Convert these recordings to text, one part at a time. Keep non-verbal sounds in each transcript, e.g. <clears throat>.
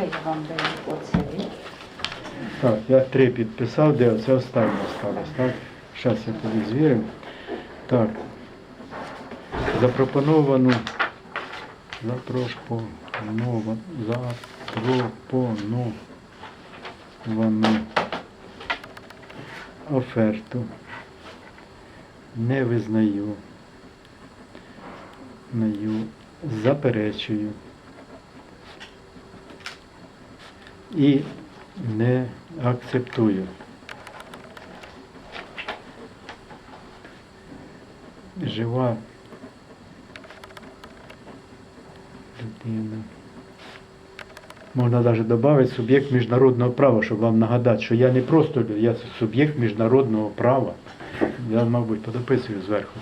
Оце я вам даю оцей. Так, я три підписав, де це останнє осталось, так? Зараз я тобі звірю. Так. Запропоновану. Запропоновану. Запропоновану оферту. Не визнаю. Наю. Заперечую. І не акцептую. Жива людина. Можна навіть додати суб'єкт міжнародного права, щоб вам нагадати, що я не просто я суб'єкт міжнародного права. Я, мабуть, подописую зверху.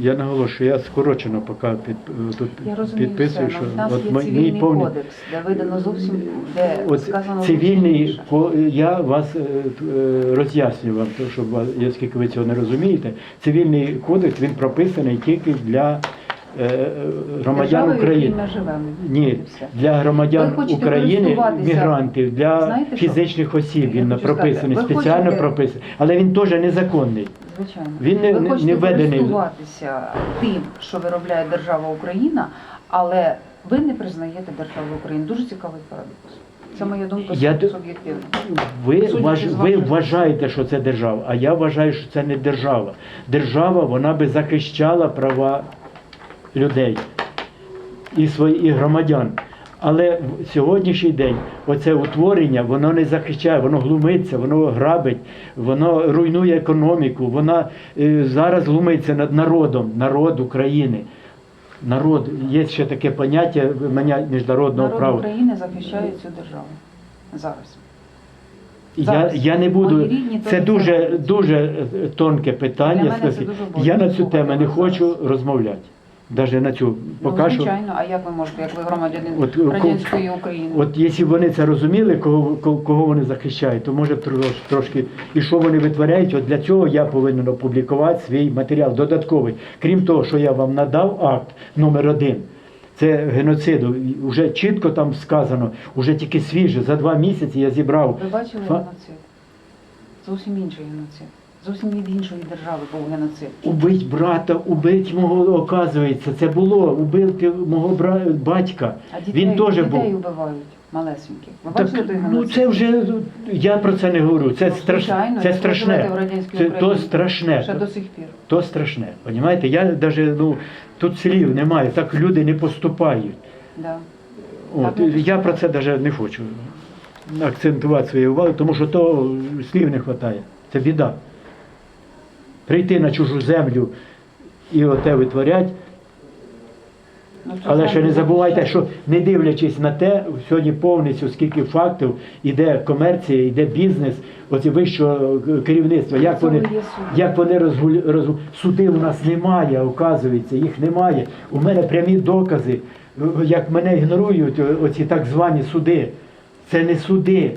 Я наголошую, я скорочено поки під, тут Я розумію підписую, все, що але в нас є мій цивільний повний- кодекс, де видано зовсім, де От сказано цивільний зовсім ко- я вас е, т- е, роз'яснюю вам, то, щоб вас- оскільки ви цього не розумієте. Цивільний кодекс він прописаний тільки для громадян Держави, України. ми живемо. Ні, для громадян Ви хочете України, користуватися- мігрантів, для Знаєте що? фізичних осіб Я він хочу прописаний, сказати, ви спеціально хочете- прописаний, але він теж незаконний. Звичайно. Він не- ви не- хочете не введений. користуватися тим, що виробляє держава Україна, але ви не признаєте державу України. Дуже цікавий парадокс. Це моя думка Я д- суб'єктивна. Ви, Судячи важ, з ви ваших- вважаєте, що це держава, а я вважаю, що це не держава. Держава вона би захищала права людей і свої і громадян. Але в сьогоднішній день оце утворення воно не захищає, воно глумиться, воно грабить, воно руйнує економіку, воно е, зараз глумиться над народом, народ України. Народ, є ще таке поняття мене міжнародного Народ права. України захищає цю державу зараз. Я, Зараз. я не буду. Рідні Це дуже дуже тонке питання. Це дуже я на цю тему не хочу зараз. розмовляти. Навіть на цю поки ну, що. звичайно, а як ви можете, як ви громадянин От, ко- радянської України? От якщо вони це розуміли, кого, кого, кого вони захищають, то може трошки і що вони витворяють, от для цього я повинен опублікувати свій матеріал додатковий. Крім того, що я вам надав акт номер один. Це геноциду. Вже чітко там сказано, вже тільки свіже, за два місяці я зібрав. Ви бачили Фа- геноцид? Зовсім інший геноцид. Зовсім від іншої держави був геноцид. Убить брата, убить мого, оказується, це було, убити мого бра... батька. А дітей, Він теж дітей був. убивають малесеньких. Ви Так, бачили той ну це вже я про це не говорю. Це Ну, страш... звичайно, це страшне. Це то страшне. Ще То, до сих пір. то страшне. Понімаєте? Я навіть ну тут слів немає, так люди не поступають. Да. От, Так я про це навіть не хочу акцентувати свою увагу, тому що то слів не вистачає. Це біда. Прийти на чужу землю і оте витворять. Ну, Але ще не забувайте, що не дивлячись на те, сьогодні повністю скільки фактів іде комерція, іде бізнес, оці вищого керівництва. Як вони, як вони розгуль... розгу- суди у нас немає, оказується, їх немає. У мене прямі докази, як мене ігнорують оці так звані суди. Це не суди.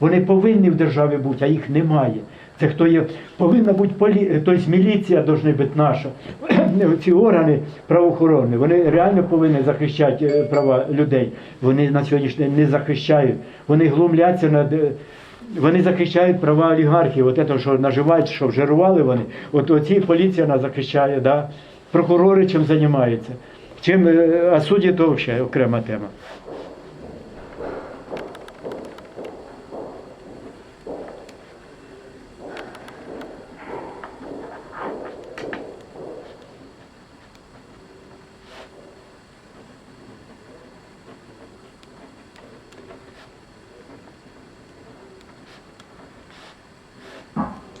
Вони повинні в державі бути, а їх немає. Це хто є, повинна бути полі... тобто міліція повинна бути наша. <clears throat> Ці органи правоохоронні, вони реально повинні захищати е, права людей. Вони на сьогоднішній день не захищають. Вони глумляться над. е, Вони захищають права олігархів, от це, що наживають, що жирували вони. От оці поліція нас захищає, да? прокурори чим займаються. Чим, е, а судді то взагалі окрема тема.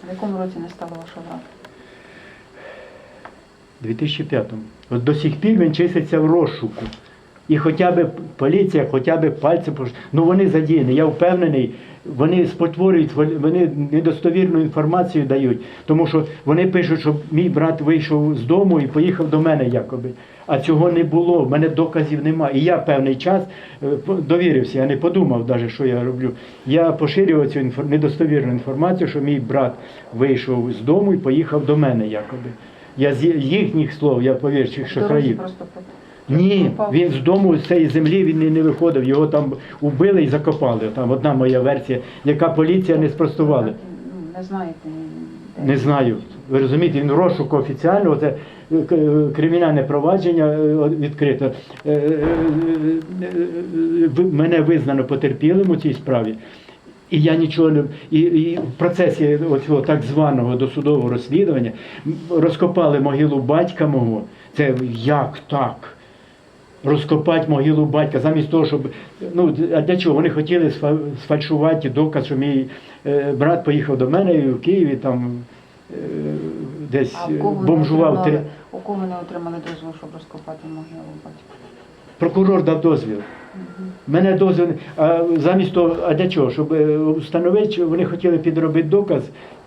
В якому році не стало вашого брата? 2005-му. От до сих пір він числиться в розшуку. І хоча б поліція, хоча б пальці ну вони задіяні. Я впевнений, вони спотворюють, вони недостовірну інформацію дають, тому що вони пишуть, що мій брат вийшов з дому і поїхав до мене якоби. А цього не було, в мене доказів немає. І я певний час е, довірився, я не подумав навіть, що я роблю. Я поширював цю недостовірну інформацію, що мій брат вийшов з дому і поїхав до мене якоби. Я з їхніх слов, я повірчих Дорозі шахраїв. Ні, він з дому з цієї землі він не- не виходив, його там убили і закопали. Там одна моя версія, яка поліція не спростувала. Не знаєте. Не знаю. Ви розумієте, він в розшуку офіціально, це е, е, кримінальне провадження е, відкрито. Е, е, е, ви- Мене визнано потерпілим у цій справі. І я нічого не і, і в процесі оцього так званого досудового розслідування розкопали могилу батька мого. Це як так? Розкопати могилу батька, замість того, щоб. Ну, а для чого? Вони хотіли сфа- сфальшувати доказ, що мій е, брат поїхав до мене і в Києві там е, десь бомжував. Три... у кого не отримали дозвіл, щоб розкопати могилу батька? Прокурор дав дозвіл. Мене дозвіл. А замість того, а для чого? Щоб е, встановити, що вони хотіли підробити доказ.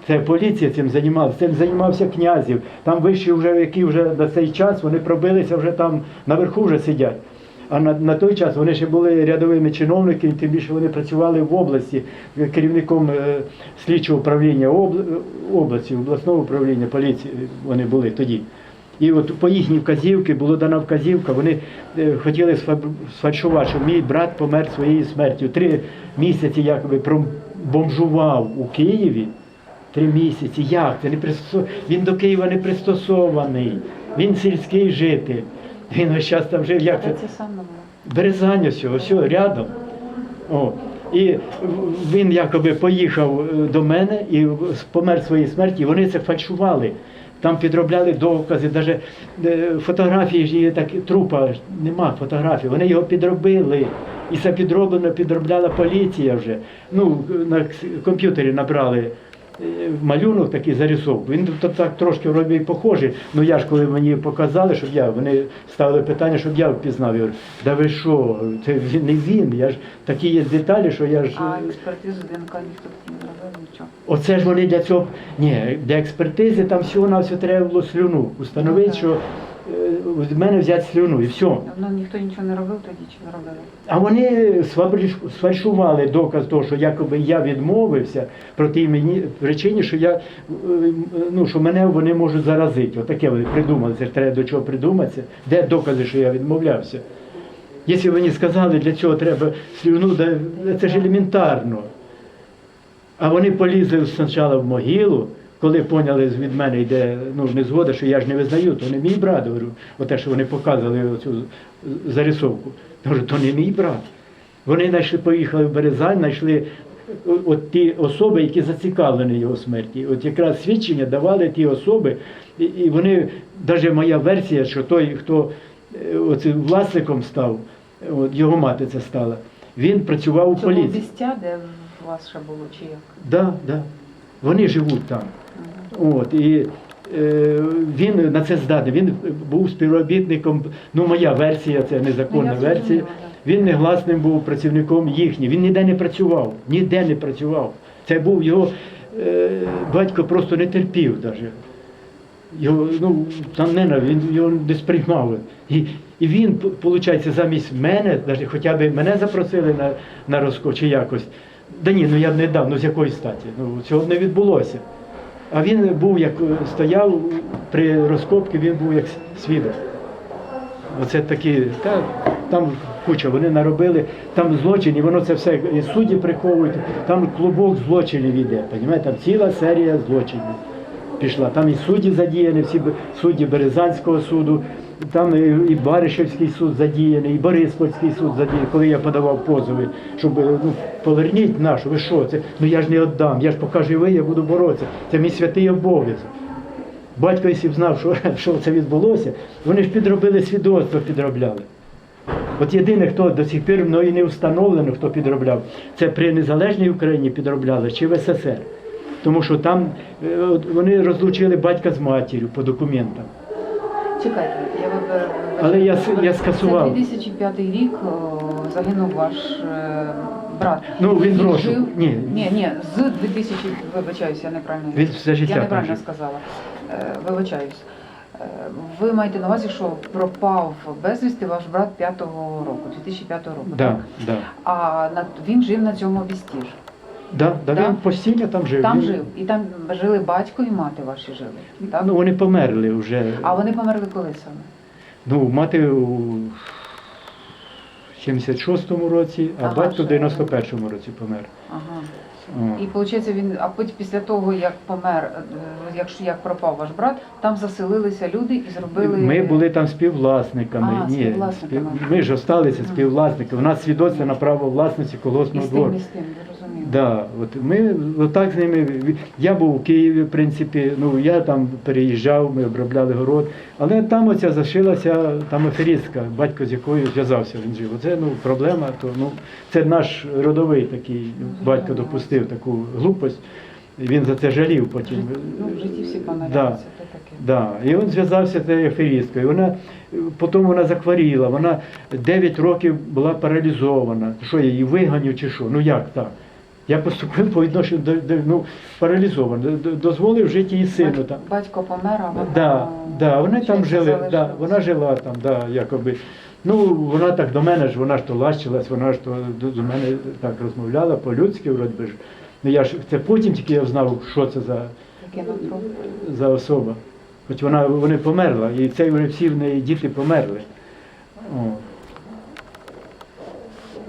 Це поліція цим займалася, цим займався князів. Там вищі вже, які вже на цей час вони пробилися, вже там наверху вже сидять. А на, на той час вони ще були рядовими чиновниками, тим більше вони працювали в області е, керівником е, слідчого управління обл- області, обласного управління поліції вони були тоді. І от по їхній вказівці була дана вказівка, вони е, хотіли сфальшувати, що мій брат помер своєю смертю. Три місяці якби пробомжував у Києві. Три місяці. Як? Це не пристосо... Він до Києва не пристосований. Він сільський житель. Він весь час там жив. Як це? Березань ось, ось рядом. О. І він якоби поїхав е, до мене і помер своїй смерті, вони це фальшували. Там підробляли докази, навіть фотографії ж є так, трупа нема фотографій. Вони його підробили. І це підроблено підробляла поліція вже. Ну, на комп'ютері набрали е, малюнок такий зарисовку. Він то так трошки вроді і похожий. Ну я ж коли мені показали, щоб я, вони ставили питання, щоб я впізнав. Я говорю, да ви що, це не він. Я ж такі є деталі, що я ж. А експертизу ДНК ніхто не робив, нічого. Оце ж вони для цього. Ні, для експертизи там всього на все треба було слюну. Установити, Ну, що е, з мене взяти слюну і все. Ну ніхто нічого не робив тоді чи не робили? А вони сфабриш- сфальшували доказ того, що якоби я відмовився про тій мені причині, що я е, ну що мене вони можуть заразити. Отаке вони придумали. Це ж треба до чого придуматися. Де докази, що я відмовлявся? Якщо мені сказали, для цього треба слюну, да, це ж елементарно. А вони полізли спочатку в могилу, коли поняли від мене йде ну, незгода, що я ж не визнаю, то не мій брат, говорю, оте, що вони показували цю зарисовку. Говорю, то не мій брат. Вони знайшли, поїхали в Березань, знайшли от ті особи, які зацікавлені його смерті. От якраз свідчення давали ті особи, і, вони, навіть моя версія, що той, хто е, оцим власником став, от його мати це стала, він працював у Це було поліції. місця, де у вас ще було, чи як? Да, да. Вони живуть там. От, і е, він на це здатний. Він був співробітником, ну моя версія, це незаконна Ну, версія. Він негласним був працівником їхнім. Він ніде не працював, ніде не працював. Це був його е, батько просто не терпів навіть. Його, ну, там не, він його не сприймав. І, і він, виходить, замість мене, навіть хоча б мене запросили на, на розкоч чи якось. Да ні, ну я не дав, ну з якої статі? Ну, цього не відбулося. А він був як е, стояв при розкопці, він був як свідок. Оце такі, та, там куча, вони наробили, там злочини, воно це все, і судді приховують, там клубок злочинів іде, розумієте, там ціла серія злочинів пішла. Там і судді задіяні, всі судді Березанського суду, там і, Баришевський суд задіяний, і Бориспольський суд задіяний, коли я подавав позови, щоб е, ну, поверніть нашу, ви що, це, ну я ж не віддам, я ж покажу ви, я буду боротися. Це мій святий обов'язок. Батько, якщо б знав, що, <laughs> що це відбулося, вони ж підробили свідоцтво, підробляли. От єдине, хто до сих пір мною не встановлено, хто підробляв, це при незалежній Україні підробляли чи в СССР. Тому що там е, вони розлучили батька з матір'ю по документам. Чекайте, я вибер- Але я, я Це скасував. 2005 рік загинув ваш е, брат. Ну, він жив- Ні. ні, ні, з 2000, вибачаюсь, я неправильно. Він все життя я неправильно сказала. Е, Вибачаюсь. Ви маєте на увазі, що пропав безвісти ваш брат 5-го року, 2005 року, Да, так? да. А він жив на цьому вісті ж. Да, да, Да? він постійно там жив. Там Він- жив. І там жили батько і мати ваші жили. Так? Ну, вони померли вже. А вони померли коли саме? Ну, мати у 76-му році, а Ага, батько ще. в 91-му році помер. Ага. О. І виходить, він, а потім після того, як помер, е, якщо як пропав ваш брат, там заселилися люди і зробили. Ми були там співвласниками. А, Ні, співвласниками. спів- Ми ж осталися співвласниками. У нас свідоцтво на право власності і колосного тим, двору. тим. Да, от ми отак з ними. Я був у Києві, в принципі, ну я там переїжджав, ми обробляли город, але там оця зашилася там аферістка, батько з якою зв'язався він жив. Оце ну проблема, то ну це наш родовий такий батько допустив таку глупость. Він за це жалів потім. Ну, в житті всі Да. то таке. Да. І він зв'язався з цією аферісткою. Вона потім вона захворіла, вона 9 років була паралізована. Що я її виганю чи що? Ну як так? Я поступив по відношенню до, до ну, д- дозволив жити її сину там. Батько помер, а вона. Да, да, вони там жили, да, вона жила там, да, якоби. Ну, вона так до мене ж, вона ж то лащилась, вона ж то до, до мене так розмовляла по-людськи, вроді ж. Ну я ж це потім тільки я знав, що це за за особа. Хоч вона вони померла, і це вони всі в неї діти померли. О.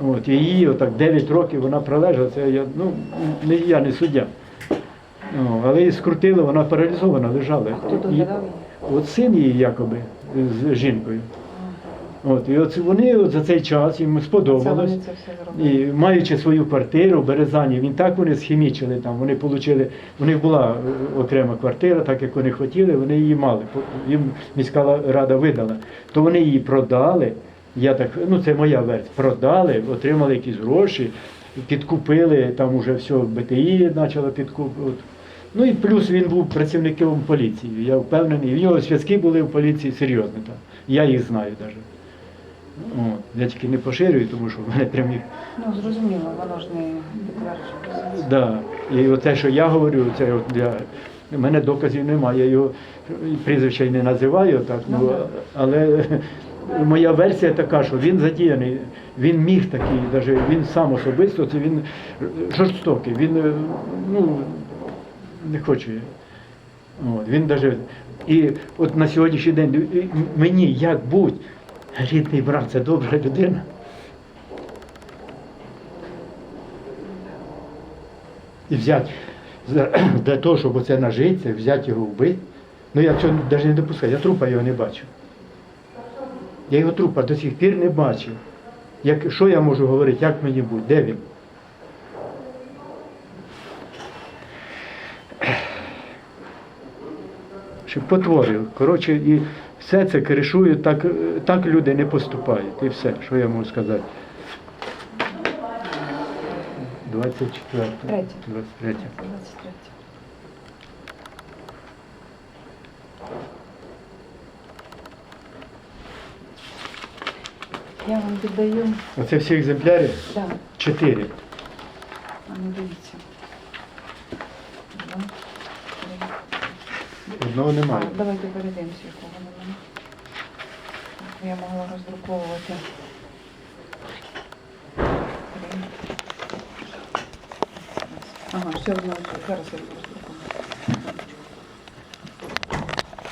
От, і її отак 9 років вона пролежала, це я, ну, не я не суддя. О, але її скрутили, вона паралізована лежала. Хто І- доглядав? От син її якоби з жінкою. От, і от вони от за цей час їм сподобалось. І маючи свою квартиру в Березані, він так вони схімічили там. Вони отримали, у них була е, окрема квартира, так як вони хотіли, вони її мали. Їм міська рада видала. То вони її продали. Я так, ну це моя версія. Продали, отримали якісь гроші, підкупили, там уже все БТІ почало підкупувати. Ну і плюс він був працівником поліції. Я впевнений. В нього зв'язки були в поліції серйозні там. Я їх знаю навіть. От. Я тільки не поширюю, тому що в мене прямі Ну, зрозуміло, воно ж не підтверджується. Да. І оте, що я говорю, це от для у мене доказів немає. Я його прізвища й не називаю так, ну, Ну, але моя версія така, що він задіяний, він міг такий, даже він сам особисто, це він жорстокий, він е, ну, не хоче. От, він даже, і от на сьогоднішній день мені як будь, рідний брат, це добра людина. і взяти <clears throat> для того, щоб оце нажитися, взяти його вбити. Ну я цього навіть не допускаю, я трупа його не бачив. Я його трупа до сих пір не бачив. Як, що я можу говорити, як мені бути, де він? Щоб потворив. Коротше, і все це кришують, так, так люди не поступають. І все, що я можу сказати. 24. Третє. 23. 23. Я вам віддаю. Оце всі екземпляри? Да. Чотири. А ну дивіться. Два, три. Одного немає. А, Давайте передивимося, якого немає. Я могла роздруковувати. Три. Ага, ще одна. Зараз я просто